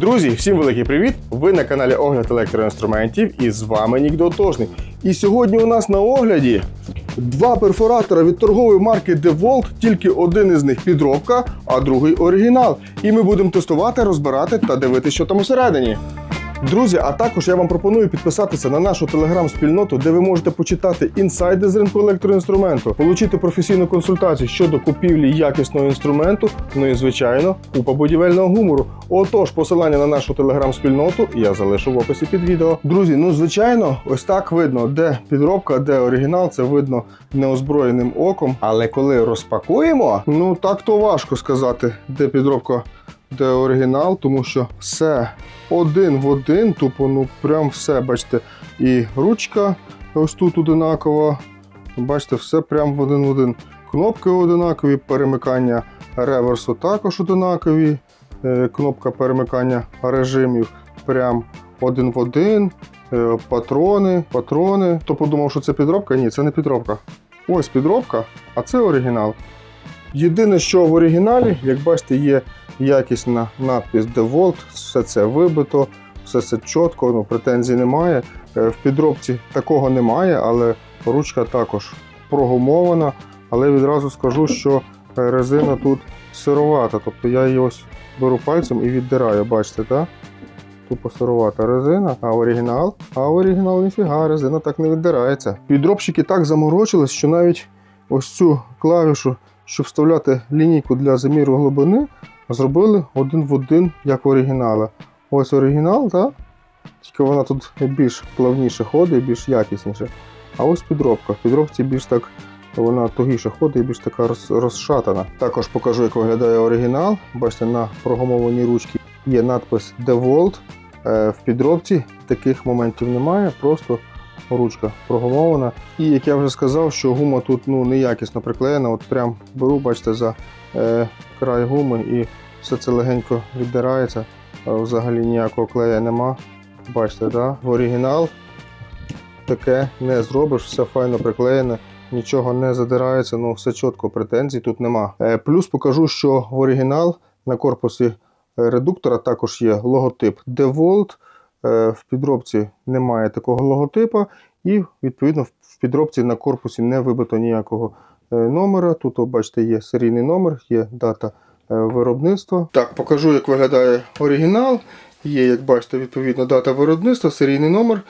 Друзі, всім великий привіт! Ви на каналі Огляд електроінструментів і з вами Нік Дотожний. І сьогодні у нас на огляді два перфоратора від торгової марки DeWalt, тільки один із них підробка, а другий оригінал. І ми будемо тестувати, розбирати та дивитися, що там усередині. Друзі, а також я вам пропоную підписатися на нашу телеграм-спільноту, де ви можете почитати інсайди з ринку електроінструменту, отримати професійну консультацію щодо купівлі якісного інструменту, ну і звичайно, купа будівельного гумору. Отож, посилання на нашу телеграм-спільноту я залишу в описі під відео. Друзі, ну звичайно, ось так видно, де підробка, де оригінал, це видно неозброєним оком. Але коли розпакуємо, ну так то важко сказати, де підробка де оригінал, тому що все один в один, тупо, ну прям все, бачите, і ручка ось тут одинакова. Бачите, все прям в один в один. Кнопки одинакові, перемикання реверсу також одинакові. Е, Кнопка перемикання режимів прям один в один. Е, Патрони, патрони. Хто подумав, що це підробка? Ні, це не підробка. Ось підробка, а це оригінал. Єдине, що в оригіналі, як бачите, є якісна надпис DeWalt, все це вибито, все це чітко, ну, претензій немає. Е, В підробці такого немає, але ручка також прогумована. Але відразу скажу, що е, резина тут сировата. Тобто я її ось беру пальцем і віддираю, бачите, так? Тупо сировата резина, а оригінал, а оригінал ніфіга, резина так не віддирається. Підробщики так заморочились, що навіть ось цю клавішу, щоб вставляти лінійку для заміру глибини, зробили один в один, як в оригіналі. Ось оригінал, так? Тільки вона тут більш плавніше ходить, більш якісніше. А ось підробка. В підробці більш так вона тугіше ходить і більш така роз- розшатана. Також покажу, як виглядає оригінал. Бачите, на прогумованій ручці є надпис DeWalt. Е, В підробці таких моментів немає, просто ручка прогумована. І як я вже сказав, що гума тут ну, неякісно приклеєна. От прям беру, бачите, за е, край гуми і все це легенько віддирається. Е, Взагалі ніякого клея нема. Бачите, да? в оригінал таке не зробиш, все файно приклеєне, нічого не задирається, ну все чітко, претензій тут нема. Е, Плюс покажу, що в оригінал на корпусі редуктора також є логотип DeWalt. Е, В підробці немає такого логотипа, і відповідно в- підробці на корпусі не вибито ніякого е, номера. Тут, бачите, є серійний номер, є дата е, виробництва. Так, покажу, як виглядає оригінал. Є, як бачите, відповідно дата виробництва, серійний номер.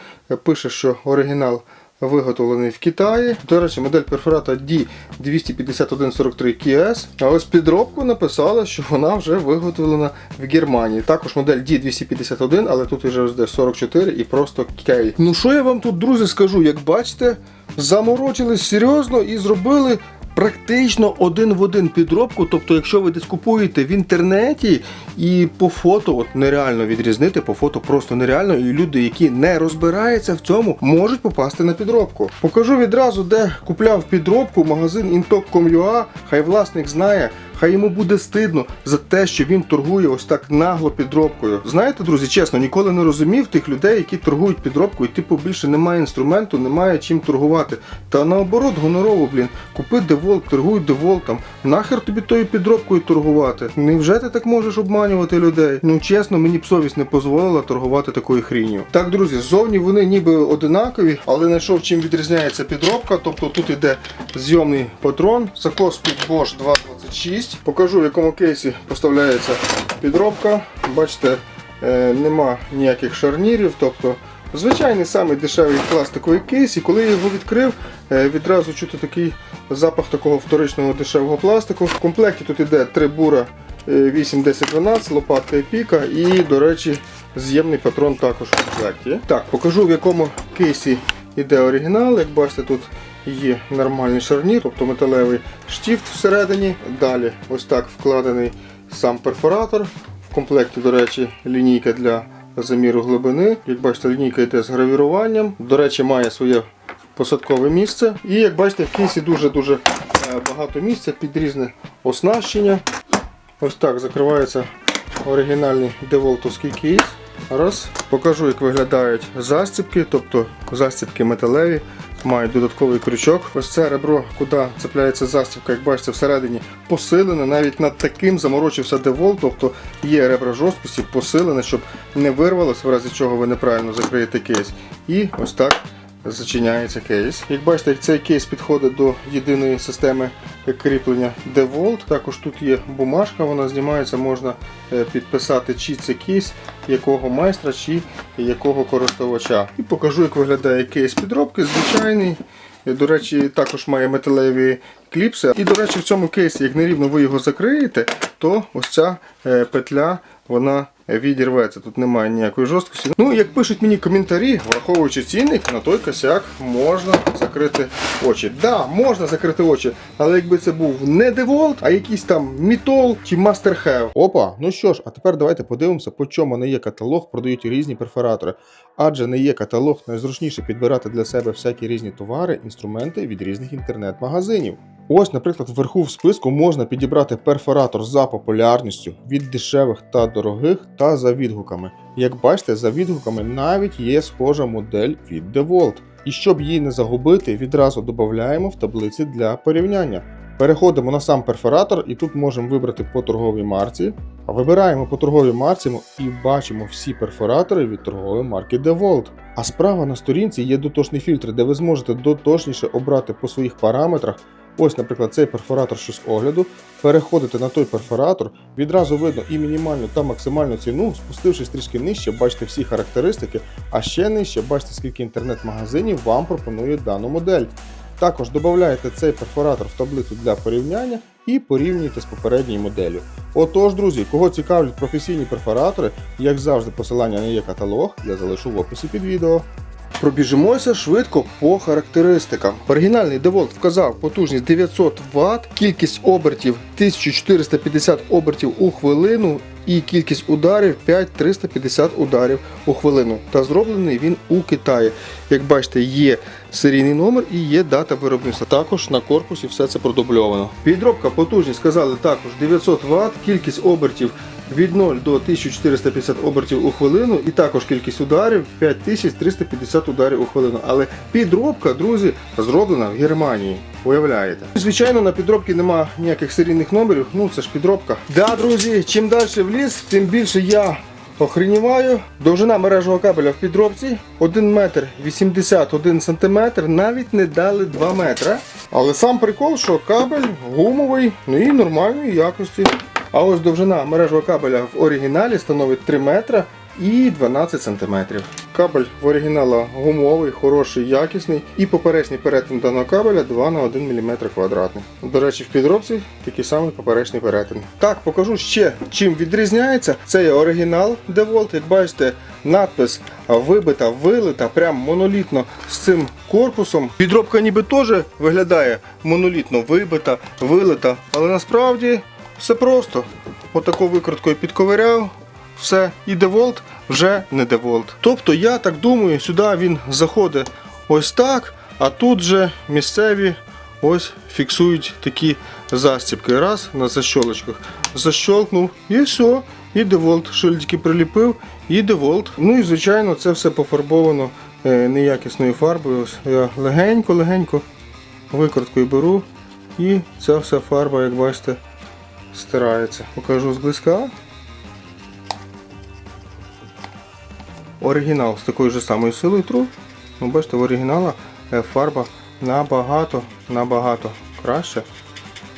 Пише, що оригінал виготовлений в Китаї. До речі, модель перфората D25143 KS. А ось підробку написали, що вона вже виготовлена в Германії. Також модель D251, але тут вже жде де 44 і просто K. Ну що я вам тут, друзі, скажу? Як бачите, заморочились серйозно і зробили практично один в один підробку. Тобто, якщо ви десь купуєте в інтернеті і по фото, от нереально відрізнити, по фото просто нереально, і люди, які не розбираються в цьому, можуть попасти на підробку. Покажу відразу, де купляв підробку магазин Intok.com.ua, хай власник знає. Хай йому буде стидно за те, що він торгує ось так нагло підробкою. Знаєте, друзі, чесно, ніколи не розумів тих людей, які торгують підробкою. Типу більше немає інструменту, немає чим торгувати. Та наоборот, гонорово, блін, купи деволт, торгуй деволтом. Нахер тобі тою підробкою торгувати? Невже ти так можеш обманювати людей? Ну чесно, мені б совість не дозволила торгувати такою хрінью. Так, друзі, ззовні вони ніби одинакові, але знайшов чим відрізняється підробка. Тобто тут іде зйомний патрон, закос під Bosch 226. Покажу в якому кейсі поставляється підробка. Бачите, е, нема ніяких шарнірів. тобто Звичайний самий дешевий пластиковий кейс, і коли я його відкрив, е, відразу чути такий запах такого вторичного дешевого пластику. В комплекті тут іде три бура е, 8, 10, 12, лопатка і піка, і, до речі, з'ємний патрон також в комплекті. Так, покажу в якому кейсі йде оригінал. Як бачите, тут є нормальний шарнір, тобто металевий штіфт всередині. Далі ось так вкладений сам перфоратор. В комплекті, до речі, лінійка для заміру глибини. Як бачите, лінійка йде з гравіруванням. До речі, має своє посадкове місце. І як бачите, в кейсі дуже-дуже е, багато місця під різне оснащення. Ось так закривається оригінальний деволтовський кейс. Раз. Покажу, як виглядають застібки, тобто застібки металеві. Мають додатковий крючок. Ось це ребро, куди цепляється застібка, як бачите, всередині посилене. Навіть над таким заморочився девол, тобто є ребра жорсткості, посилене, щоб не вирвалося, в разі чого ви неправильно закриєте кейс. І ось так зачиняється кейс. Як бачите, цей кейс підходить до єдиної системи кріплення DeWalt. Також тут є бумажка, вона знімається, можна е, підписати, чи це кейс, якого майстра, чи якого користувача. І покажу, як виглядає кейс підробки. Звичайний. Е, До речі, також має металеві кліпси. І, до речі, в цьому кейсі, як нерівно ви його закриєте, то ось ця е, петля вона відірветься. Тут немає ніякої жорсткості. Ну, як пишуть мені коментарі, враховуючи цінник, на той косяк можна закрити очі. Да, можна закрити очі, але якби це був не DeWalt, а якийсь там Мітол чи Have. Опа, ну що ж, а тепер давайте подивимося, по чому не є каталог, продають різні перфоратори. Адже не є каталог, найзручніше підбирати для себе всякі різні товари, інструменти від різних інтернет-магазинів. Ось, наприклад, вверху в списку можна підібрати перфоратор за популярністю від дешевих та дорогих та за відгуками. Як бачите, за відгуками навіть є схожа модель від DeWalt. І щоб її не загубити, відразу додаємо в таблиці для порівняння. Переходимо на сам перфоратор і тут можемо вибрати по торговій марці. Вибираємо по торговій марці і бачимо всі перфоратори від торгової марки DeWalt. А справа на сторінці є дотошний фільтр, де ви зможете дотошніше обрати по своїх параметрах. Ось, наприклад, цей перфоратор що з огляду. Переходите на той перфоратор, відразу видно і мінімальну та максимальну ціну, спустившись трішки нижче, бачите всі характеристики, а ще нижче бачите, скільки інтернет-магазинів вам пропонує дану модель. Також додаєте цей перфоратор в таблицю для порівняння і порівнюєте з попередньою моделлю. Отож, друзі, кого цікавлять професійні перфоратори, як завжди, посилання на є каталог, я залишу в описі під відео. Пробіжимося швидко по характеристикам. Оригінальний DeWalt вказав потужність 900 Вт, кількість обертів 1450 обертів у хвилину і кількість ударів 5350 ударів у хвилину. Та зроблений він у Китаї. Як бачите, є серійний номер і є дата виробництва. Також на корпусі все це продубльовано. Підробка потужність сказали також 900 Вт, кількість обертів від 0 до 1450 обертів у хвилину, і також кількість ударів 5350 ударів у хвилину. Але підробка, друзі, зроблена в Германії. Уявляєте? Звичайно, на підробці нема ніяких серійних номерів. Ну це ж підробка. Да, друзі, чим далі в ліс, тим більше я. Охреніваю. Довжина мережого кабеля в підробці 1 метр 81 сантиметр, навіть не дали 2 метра. Але сам прикол, що кабель гумовий, ну і нормальної якості. А ось довжина мережого кабеля в оригіналі становить 3 метра і 12 сантиметрів. Кабель в оригінала гумовий, хороший, якісний. І поперечний перетин даного кабеля 2 на 1 мм квадратний. До речі, в підробці такий самий поперечний перетин. Так, покажу ще чим відрізняється. Це є оригінал DeWalt, як бачите, надпис вибита, вилита, прям монолітно з цим корпусом. Підробка ніби теж виглядає монолітно вибита, вилита, але насправді все просто. Отаку викруткою підковиряв, все, і DeWalt вже не DeWalt. Тобто я так думаю, сюди він заходить ось так, а тут же місцеві ось фіксують такі застібки. Раз на защолочках. Защолкнув і все. І DeWalt шильдики приліпив, і DeWalt. Ну і звичайно це все пофарбовано е, неякісною фарбою. Ось я легенько-легенько викруткою беру. І ця вся фарба, як бачите, стирається. Покажу зблизька. Оригінал з такою ж самою силою тру. Ну, бачите, в оригінала е, фарба набагато, набагато краще.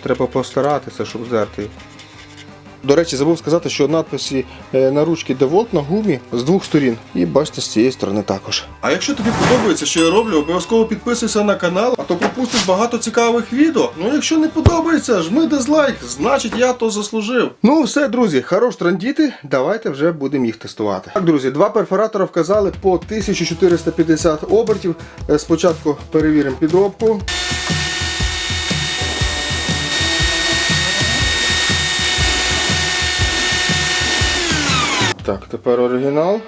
Треба постаратися, щоб здерти її. До речі, забув сказати, що надписи е, на ручці DeWalt на гумі з двох сторін. І бачите, з цієї сторони також. А якщо тобі подобається, що я роблю, обов'язково підписуйся на канал, а то пропустиш багато цікавих відео. Ну якщо не подобається, жми дизлайк, значить я то заслужив. Ну все, друзі, хорош трандіти, давайте вже будемо їх тестувати. Так, друзі, два перфоратора вказали по 1450 обертів. Е, Спочатку перевіримо підробку. Так, тепер оригінал.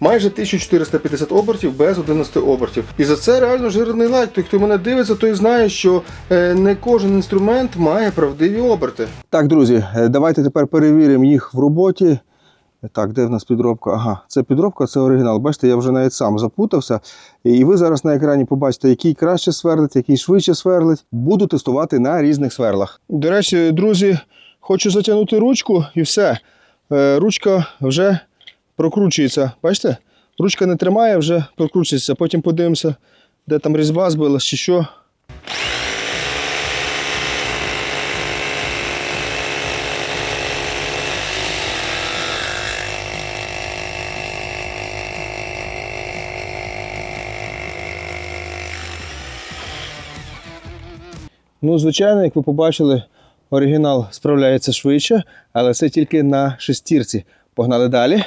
Майже 1450 обертів без 11 обертів. І за це реально жирний лайк. Той, хто мене дивиться, той знає, що е, не кожен інструмент має правдиві оберти. Так, друзі, е, давайте тепер перевіримо їх в роботі Так, де в нас підробка? Ага, це підробка, це оригінал. Бачите, я вже навіть сам запутався. І ви зараз на екрані побачите, який краще сверлить, який швидше сверлить. Буду тестувати на різних сверлах. До речі, друзі, хочу затягнути ручку і все. Е, Ручка вже прокручується. Бачите? Ручка не тримає, вже прокручується. Потім подивимося, де там різьба збилась чи що. Ну, звичайно, як ви побачили, оригінал справляється швидше, але це тільки на шестірці. Погнали далі.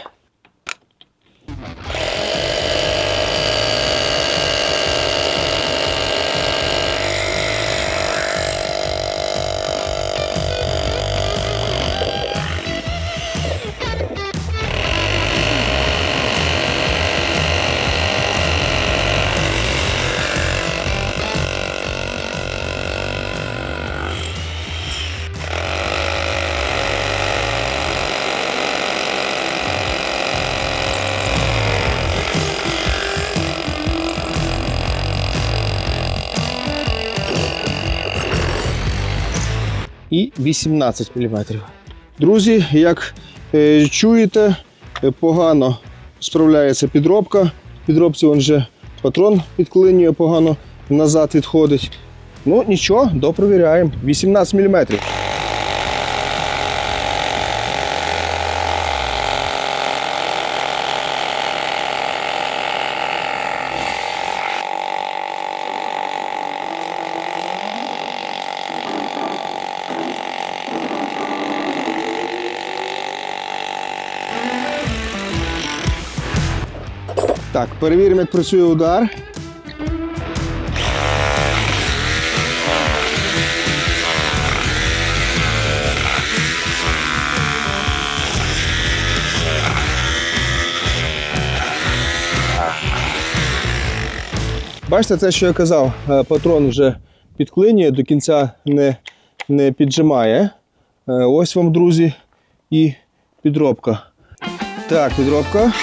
І 18 мм. Друзі, як е, чуєте, е, погано справляється підробка. Підробці він вже патрон підклинює, погано назад відходить. Ну нічого, допровіряємо. 18 мм. Так, перевіримо, як працює удар. Бачите, це, що я казав, е, патрон вже підклинює, до кінця не, не піджимає. Е, Ось вам, друзі, і підробка. Так, підробка.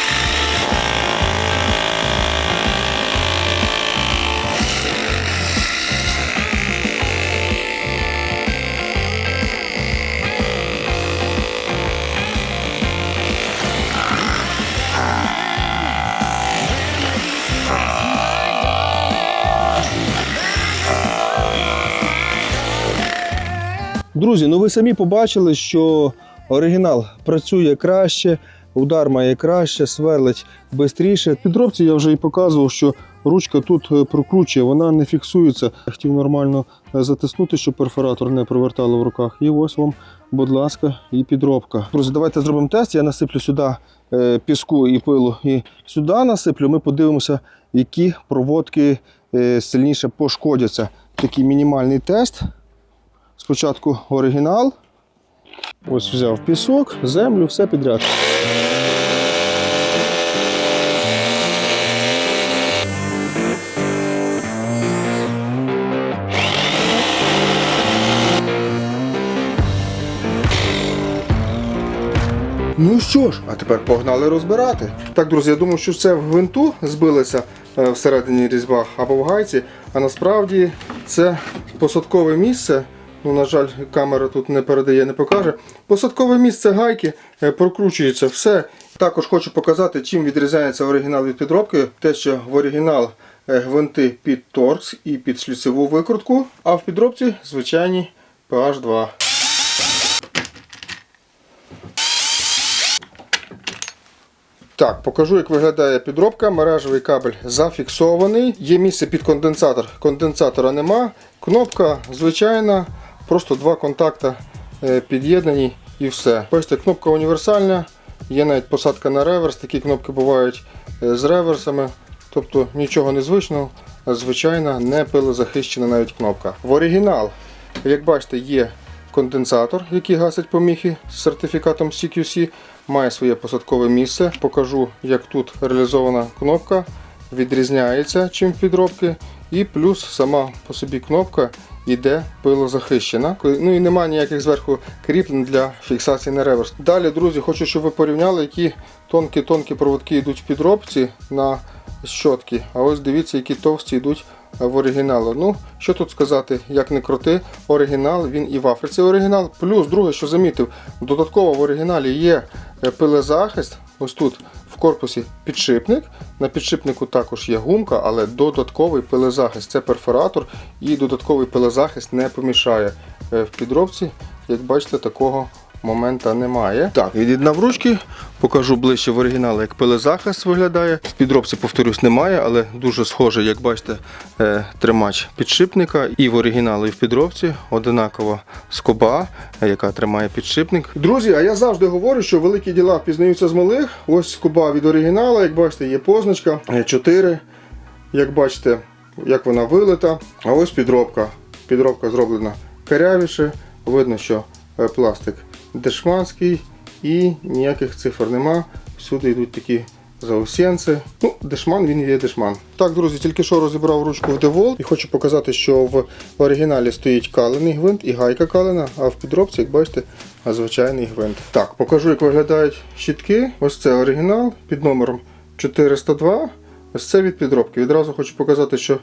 Друзі, ну ви самі побачили, що оригінал працює краще, удар має краще, сверлить швидше. Підробці я вже і показував, що ручка тут е, прокручує, вона не фіксується. Хотів нормально е, затиснути, щоб перфоратор не провертало в руках. І ось вам, будь ласка, і підробка. Друзі, давайте зробимо тест. Я насиплю сюди е, піску і пилу і сюди насиплю. Ми подивимося, які проводки сильніше пошкодяться. Такий мінімальний тест. Спочатку оригінал. Ось взяв пісок, землю, все підряд. Ну що ж, а тепер погнали розбирати. Так, друзі, я думаю, що це в гвинту збилося е, всередині різьба або в гайці, а насправді це посадкове місце. Ну, на жаль, камера тут не передає, не покаже. Посадкове місце гайки е, прокручується все. Також хочу показати, чим відрізняється оригінал від підробки. Те, що в оригінал е, гвинти під торкс і під шліцеву викрутку, а в підробці звичайні PH2. Так, покажу, як виглядає підробка. Мережевий кабель зафіксований. Є місце під конденсатор. Конденсатора нема. Кнопка звичайна, просто два контакти е, під'єднані і все. Бачите, кнопка універсальна. Є навіть посадка на реверс. Такі кнопки бувають е, з реверсами. Тобто нічого незвичного, звичайна, не пилозахищена навіть кнопка. В оригінал, як бачите, є конденсатор, який гасить поміхи з сертифікатом CQC, має своє посадкове місце. Покажу, як тут реалізована кнопка, відрізняється чим в підробки. І плюс сама по собі кнопка йде пилозахищена. Ну і немає ніяких зверху кріплень для фіксації на реверс. Далі, друзі, хочу, щоб ви порівняли, які тонкі-тонкі проводки йдуть в підробці на щотки. А ось дивіться, які товсті йдуть в оригіналу. Ну, що тут сказати, як не крути, оригінал, він і в Африці оригінал. Плюс, друге, що замітив, додатково в оригіналі є е, пилезахист. Ось тут в корпусі підшипник. На підшипнику також є гумка, але додатковий пилезахист. Це перфоратор і додатковий пилезахист не помішає. Е, В підробці, як бачите, такого момента немає. Так, від'єднав ручки, покажу ближче в оригіналі, як пилезахист виглядає. В підробці, повторюсь, немає, але дуже схожий, як бачите, е, тримач підшипника. І в оригіналі, і в підробці одинакова скоба, е, яка тримає підшипник. Друзі, а я завжди говорю, що великі діла пізнаються з малих. Ось скоба від оригіналу, як бачите, є позначка е, 4. Як бачите, як вона вилита. А ось підробка. Підробка зроблена карявіше. Видно, що е, пластик дешманський і ніяких цифр нема. Всюди йдуть такі заусенці. Ну, дешман він є дешман. Так, друзі, тільки що розібрав ручку в DeWalt і хочу показати, що в оригіналі стоїть калений гвинт і гайка калена, а в підробці, як бачите, звичайний гвинт. Так, покажу, як виглядають щітки. Ось це оригінал під номером 402. Ось це від підробки. Відразу хочу показати, що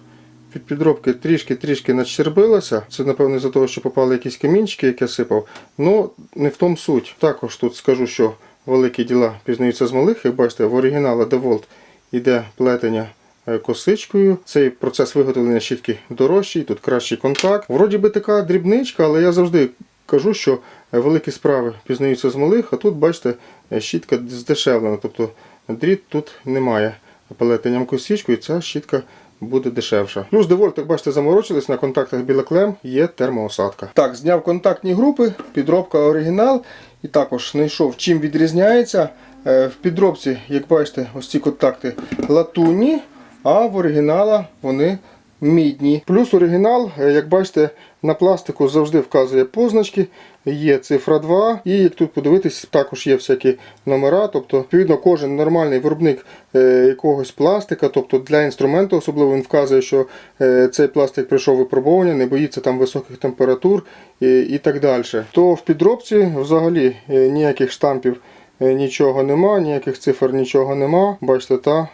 від підробки трішки-трішки надщербилося. Це, напевно, за того, що попали якісь камінчики, які я сипав. Ну, не в тому суть. Також тут скажу, що великі діла пізнаються з малих. Як бачите, в оригіналі DeWalt йде плетення е, косичкою. Цей процес виготовлення щітки дорожчий, тут кращий контакт. Вроді би така дрібничка, але я завжди кажу, що е, великі справи пізнаються з малих, а тут, бачите, е, щітка здешевлена. Тобто дріт тут немає плетенням косичкою, ця щітка буде дешевша. Плюс DeWalt, як бачите, заморочились на контактах білоклем, є термоосадка. Так, зняв контактні групи, підробка оригінал. І також знайшов, чим відрізняється. Е, В підробці, як бачите, ось ці контакти латунні, а в оригінала вони мідні. Плюс оригінал, е, як бачите, на пластику завжди вказує позначки, є цифра 2, і як тут подивитись, також є всякі номера. Тобто, відповідно, кожен нормальний виробник е, якогось пластика, тобто для інструменту особливо він вказує, що е, цей пластик пройшов випробування, не боїться там високих температур і, так далі. То в підробці взагалі ніяких штампів нічого нема, ніяких цифр нічого нема. Бачите, та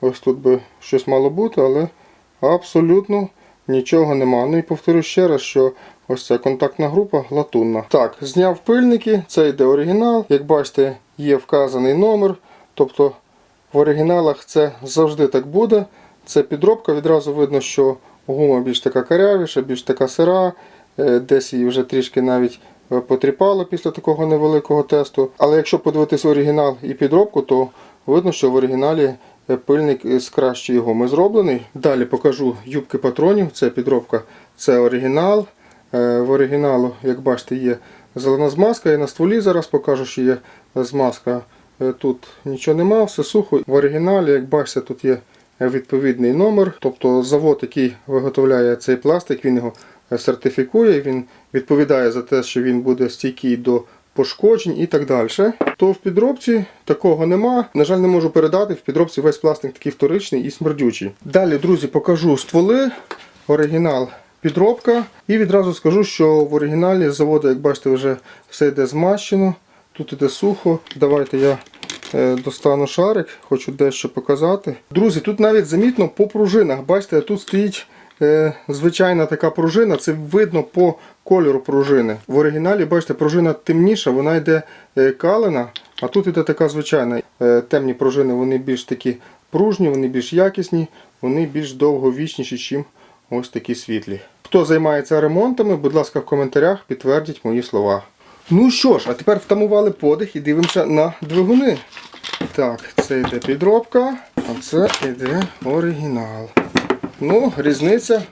ось тут би щось мало бути, але абсолютно нічого нема. Ну і повторю ще раз, що ось ця контактна група латунна. Так, зняв пильники, це йде оригінал. Як бачите, є вказаний номер. Тобто в оригіналах це завжди так буде. Це підробка, відразу видно, що гума більш така карявіша, більш така сира, е, десь її вже трішки навіть е, потріпало після такого невеликого тесту. Але якщо подивитися оригінал і підробку, то видно, що в оригіналі пильник з кращої гуми зроблений. Далі покажу юбки патронів, це підробка, це оригінал. Е, В оригіналу, як бачите, є зелена змазка. І на стволі зараз покажу, що є змазка. Е, Тут нічого нема, все сухо. В оригіналі, як бачите, тут є відповідний номер. Тобто завод, який виготовляє цей пластик, він його е, сертифікує, він відповідає за те, що він буде стійкий до пошкоджень і так далі. То в підробці такого нема. На жаль, не можу передати. В підробці весь пластик такий вторичний і смердючий. Далі, друзі, покажу стволи. Оригінал підробка. І відразу скажу, що в оригіналі з заводу, як бачите, вже все йде змащено. Тут іде сухо. Давайте я е, достану шарик, хочу дещо показати. Друзі, тут навіть замітно по пружинах. Бачите, тут стоїть звичайна така пружина, це видно по кольору пружини. В оригіналі, бачите, пружина темніша, вона йде е, калена, а тут іде така звичайна. Е, темні пружини вони більш такі пружні, вони більш якісні, вони більш довговічніші, ніж ось такі світлі. Хто займається ремонтами, будь ласка, в коментарях підтвердіть мої слова. Ну що ж, а тепер втамували подих і дивимося на двигуни. Так, це йде підробка, а це йде оригінал. Ну, різниця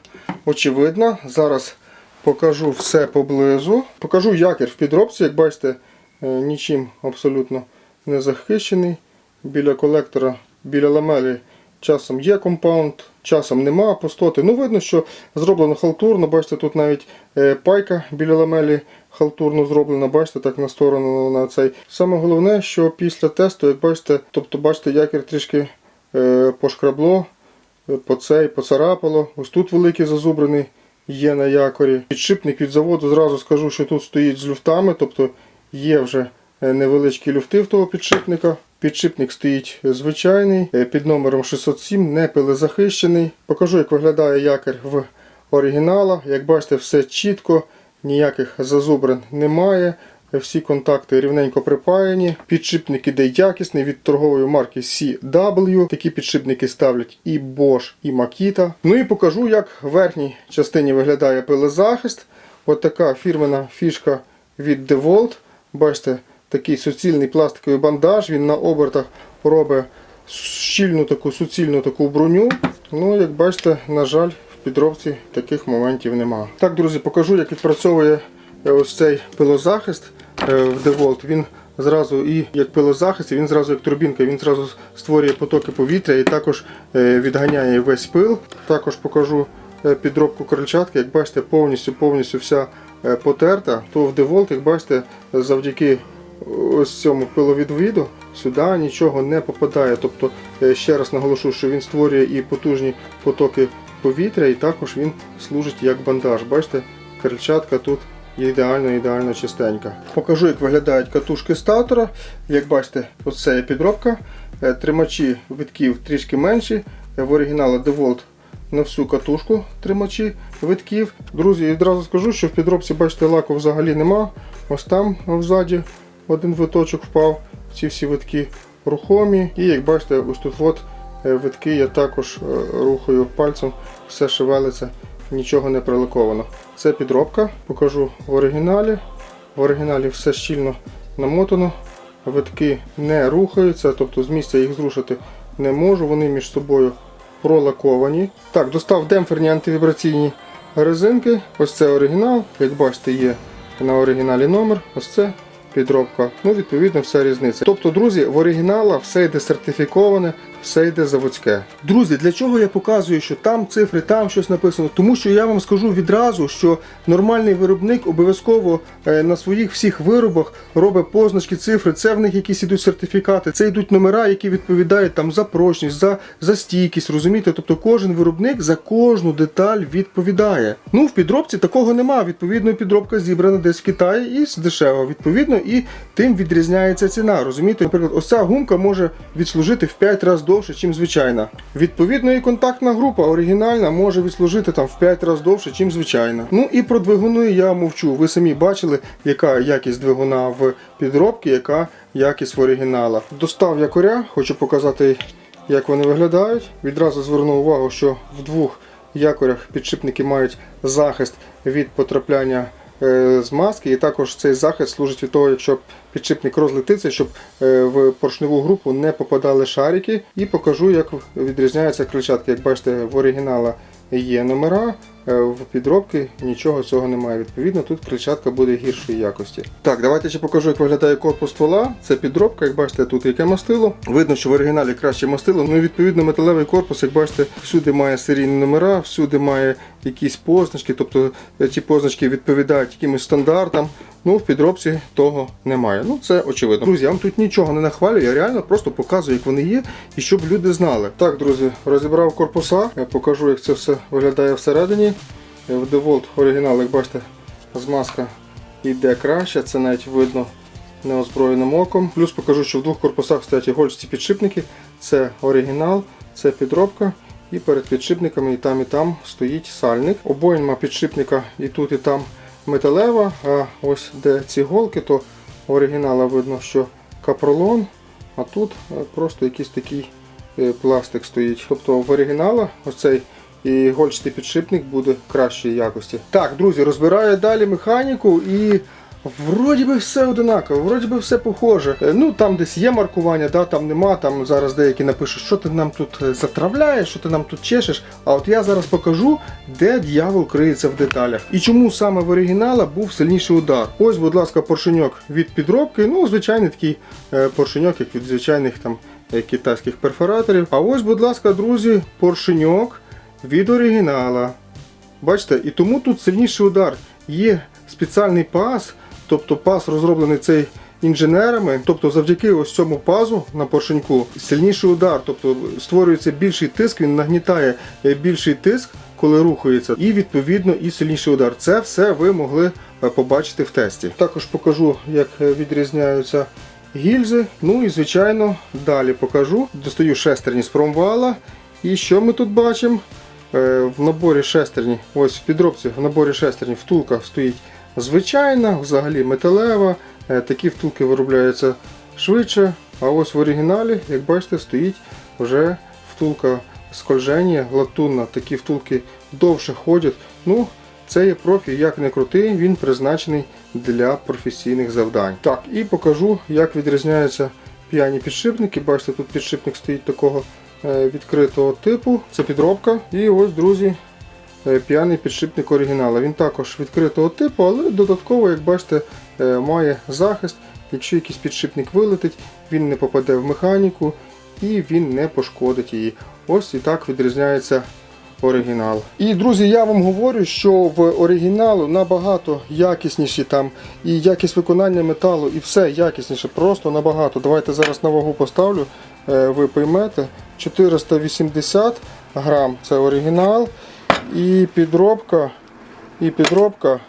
очевидна. Зараз покажу все поблизу. Покажу якір в підробці, як бачите, е, нічим абсолютно не захищений. Біля колектора, біля ламелі часом є компаунд, часом нема пустоти. Ну, видно, що зроблено халтурно. Бачите, тут навіть е, пайка біля ламелі халтурно зроблена. Бачите, так на сторону на цей. Саме головне, що після тесту, як бачите, тобто бачите, якір трішки е, пошкрабло, по цей, поцарапало. Ось тут великий зазубрений є на якорі. Підшипник від заводу зразу скажу, що тут стоїть з люфтами, тобто є вже е, невеличкі люфти в того підшипника. Підшипник стоїть звичайний, е, під номером 607, не пилезахищений. Покажу, як виглядає якір в оригіналах. Як бачите, все чітко, ніяких зазубрин немає. Всі контакти рівненько припаяні. Підшипник іде якісний від торгової марки CW. Такі підшипники ставлять і Bosch, і Makita. Ну і покажу, як в верхній частині виглядає пилезахист. От така фірмена фішка від DeWalt. Бачите, такий суцільний пластиковий бандаж. Він на обертах робить щільну таку суцільну таку броню. Ну, як бачите, на жаль, в підробці таких моментів нема. Так, друзі, покажу, як відпрацьовує ось цей пилозахист в DeWalt. Він зразу і як пилозахист, він зразу як турбінка, він зразу створює потоки повітря і також е, відганяє весь пил. Також покажу е, підробку крильчатки. Як бачите, повністю повністю вся е, потерта, то в DeWalt, як бачите, завдяки ось цьому пиловідвіду сюди нічого не попадає. Тобто, е, ще раз наголошую, що він створює і потужні потоки повітря, і також він служить як бандаж. Бачите, крильчатка тут ідеально ідеально чистенька. Покажу, як виглядають катушки статора. Як бачите, оце є підробка. Е, Тримачі витків трішки менші. Е, В оригіналі DeWalt на всю катушку тримачі витків. Друзі, відразу скажу, що в підробці, бачите, лаку взагалі нема. Ось там взаді один виточок впав. Ці всі витки рухомі. І як бачите, ось тут от е, витки я також рухаю пальцем, все шевелиться, нічого не прилаковано. Це підробка, покажу в оригіналі. В оригіналі все щільно намотано. Витки не рухаються, тобто з місця їх зрушити не можу. Вони між собою пролаковані. Так, достав демпферні антивібраційні резинки. Ось це оригінал. Як бачите, є на оригіналі номер. Ось це підробка. Ну, відповідно, вся різниця. Тобто, друзі, в оригіналах все йде сертифіковане, все йде заводське. Друзі, для чого я показую, що там цифри, там щось написано? Тому що я вам скажу відразу, що нормальний виробник обов'язково е, на своїх всіх виробах робить позначки, цифри. Це в них якісь ідуть сертифікати, це йдуть номера, які відповідають там за прочність, за, за стійкість. Розумієте? Тобто кожен виробник за кожну деталь відповідає. Ну в підробці такого нема. Відповідно, підробка зібрана десь в Китаї і дешево. Відповідно, і тим відрізняється ціна. Розумієте, наприклад, ось ця гумка може відслужити в 5 разів довше, ніж звичайна. Відповідно, і контактна група оригінальна може відслужити там в 5 разів довше, ніж звичайна. Ну і про двигуни я мовчу. Ви самі бачили, яка якість двигуна в підробці, яка якість в оригіналах. Достав якоря, хочу показати, як вони виглядають. Відразу зверну увагу, що в двох якорях підшипники мають захист від потрапляння з маски, і також цей захист служить від того, якщо підшипник розлетиться, щоб е, в поршневу групу не попадали шарики. І покажу, як відрізняються крильчатки. Як бачите, в оригінала є номера, е, в підробки нічого цього немає. Відповідно, тут крильчатка буде гіршої якості. Так, давайте ще покажу, як виглядає корпус ствола. Це підробка, як бачите, тут яке мастило. Видно, що в оригіналі краще мастило. Ну і відповідно металевий корпус, як бачите, всюди має серійні номера, всюди має якісь позначки, тобто е, ці позначки відповідають якимось стандартам. Ну, в підробці того немає. Ну, це очевидно. Друзі, я вам тут нічого не нахвалюю, я реально просто показую, як вони є, і щоб люди знали. Так, друзі, розібрав корпуса, я покажу, як це все виглядає всередині. Е, В DeWalt оригінал, як бачите, змазка йде краще, це навіть видно неозброєним оком. Плюс покажу, що в двох корпусах стоять ігольчаті підшипники. Це оригінал, це підробка. І перед підшипниками і там, і там стоїть сальник. Обойма підшипника і тут, і там металева. А ось де ці голки, то оригінала видно, що капролон, а тут е, просто якийсь такий е, пластик стоїть. Тобто в оригінала оцей і гольчатий підшипник буде кращої якості. Так, друзі, розбираю далі механіку і. Вроді би все одинаково, вроді би все похоже. Е, Ну там десь є маркування, да, там нема. Там зараз деякі напишуть, що ти нам тут е, затравляєш, що ти нам тут чешеш. А от я зараз покажу, де дьявол криється в деталях. І чому саме в оригінала був сильніший удар. Ось, будь ласка, поршеньок від підробки. Ну, звичайний такий е, поршеньок, як від звичайних там китайських перфораторів. А ось, будь ласка, друзі, поршеньок від оригінала. Бачите, і тому тут сильніший удар. Є спеціальний пас, тобто пас розроблений цей інженерами, тобто завдяки ось цьому пазу на поршеньку сильніший удар, тобто створюється більший тиск, він нагнітає е, більший тиск, коли рухається, і відповідно і сильніший удар. Це все ви могли е, побачити в тесті. Також покажу, як е, відрізняються гільзи. Ну і звичайно, далі покажу. Достаю шестерні з промвала. І що ми тут бачимо? Е, В наборі шестерні, ось в підробці в наборі шестерні втулка стоїть звичайна, взагалі металева. Е, Такі втулки виробляються швидше. А ось в оригіналі, як бачите, стоїть вже втулка скольження, латунна. Такі втулки довше ходять. Ну, це є профі, як не крутий, він призначений для професійних завдань. Так, і покажу, як відрізняються п'яні підшипники. Бачите, тут підшипник стоїть такого відкритого типу. Це підробка. І ось, друзі, е, п'яний підшипник оригінала. Він також відкритого типу, але додатково, як бачите, е, має захист. Якщо якийсь підшипник вилетить, він не попаде в механіку і він не пошкодить її. Ось і так відрізняється оригінал. І друзі, я вам говорю, що в оригіналу набагато якісніші там і якість виконання металу, і все якісніше, просто набагато. Давайте зараз на вагу поставлю, е, ви поймете. 480 грам це оригінал. І підробка, і підробка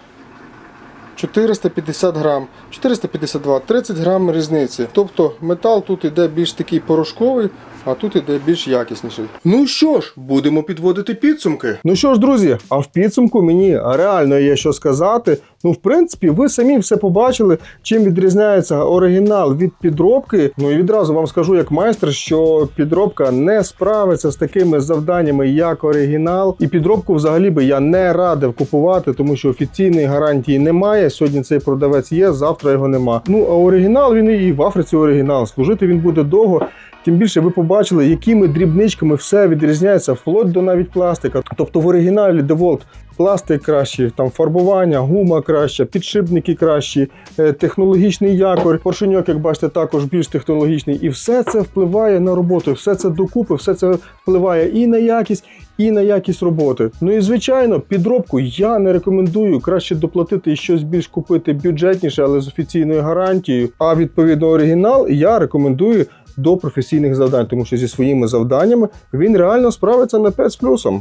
450 грам, 452, 30 грам різниці. Тобто метал тут іде більш такий порошковий, а тут іде більш якісніший. Ну що ж, будемо підводити підсумки. Ну що ж, друзі, а в підсумку мені реально є що сказати. Ну, в принципі, ви самі все побачили, чим відрізняється оригінал від підробки. Ну і відразу вам скажу як майстер, що підробка не справиться з такими завданнями, як оригінал. І підробку взагалі би я не радив купувати, тому що офіційної гарантії немає. Сьогодні цей продавець є, завтра його нема. Ну а оригінал він і в Африці оригінал. Служити він буде довго. Тим більше ви побачили, якими дрібничками все відрізняється, вплоть до навіть пластика. Тобто в оригіналі DeWalt пластик кращий, там фарбування, гума краща, підшипники кращі, е, технологічний якор, поршеньок, як бачите, також більш технологічний. І все це впливає на роботу, все це докупи, все це впливає і на якість, і на якість роботи. Ну і звичайно, підробку я не рекомендую. Краще доплатити і щось більш купити бюджетніше, але з офіційною гарантією. А відповідно оригінал я рекомендую до професійних завдань, тому що зі своїми завданнями він реально справиться на 5 з плюсом.